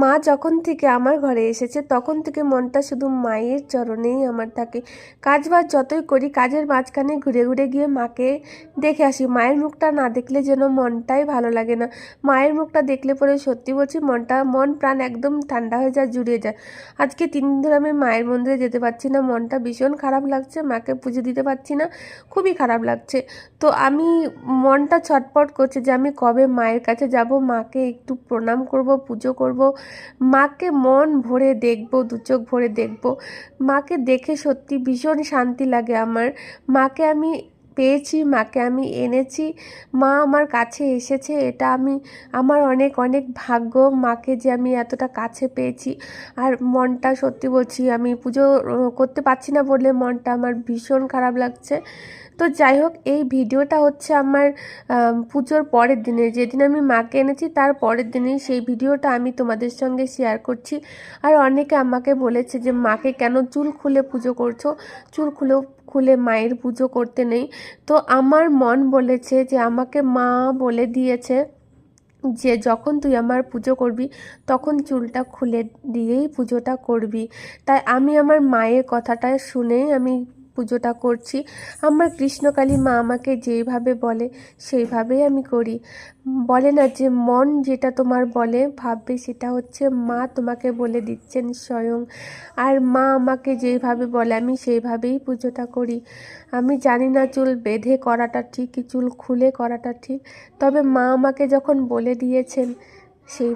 মা যখন থেকে আমার ঘরে এসেছে, তখন থেকে মনটা শুধু মায়ের চরণেই আমার থাকে। কাজ বাজ যতই করি, কাজের মাঝখানে ঘুরে ঘুরে গিয়ে মাকে দেখে আসি। মায়ের মুখটা না দেখলে যেন মনটাই ভালো লাগে না। মায়ের মুখটা দেখলে পরে সত্যি বলছি, মনটা, মন, প্রাণ একদম ঠান্ডা হয়ে যায়, জুড়িয়ে যায়। আজকে তিন দিন ধরে আমি মায়ের মন্দিরে যেতে পারছি না। মনটা ভীষণ খারাপ লাগছে, মাকে পুজো দিতে পারছি না, খুবই খারাপ লাগছে। তো আমি মনটা ছটপট করছে যে আমি কবে মায়ের কাছে যাব, মাকে একটু প্রণাম করব, পুজো করব। মাকে মন ভরে দেখব, দু চোখ ভরে দেখব। মাকে দেখে সত্যি ভীষণ শান্তি লাগে আমার। মাকে আমি পেয়েছি, মাকে আমি এনেছি। মা আমার কাছে এসেছে, এটা আমি, আমার অনেক অনেক ভাগ্য মাকে যে আমি এতটা কাছে পেয়েছি। আর মনটা সত্যি বলছি, আমি পুজো করতে পারছি না বলে মনটা আমার ভীষণ খারাপ লাগছে। তো যাই হোক, এই ভিডিওটা হচ্ছে আমার পুজোর পরের দিনে যেদিন আমি মাকে এনেছি, তার পরের দিনেই সেই ভিডিওটা আমি তোমাদের সঙ্গে শেয়ার করছি। আর অনেকে আমাকে বলেছে যে, মাকে কেন চুল খুলে পুজো করছ? চুল খুলে খুলে মায়ের পুজো করতে নেই। তো আমার মন বলেছে যে আমাকে মা বলে দিয়েছে যে যখন তুই আমার পুজো করবি, তখন চুলটা খুলে দিয়েই পুজোটা করবি। তাই আমি আমার মায়ের কথাটা শুনেই আমি পুজোটা করছি। আমার কৃষ্ণকালী মা আমাকে যেইভাবে বলে, সেইভাবেই আমি করি। বলে না যে মন যেটা তোমার বলে, ভাববে সেটা হচ্ছে মা তোমাকে বলে দিচ্ছেন স্বয়ং। আর মা আমাকে যেইভাবে বলে, আমি সেইভাবেই পুজোটা করি। আমি জানি না চুল বেঁধে করাটা ঠিক কি চুল খুলে করাটা ঠিক, তবে মা আমাকে যখন বলে দিয়েছেন, সেই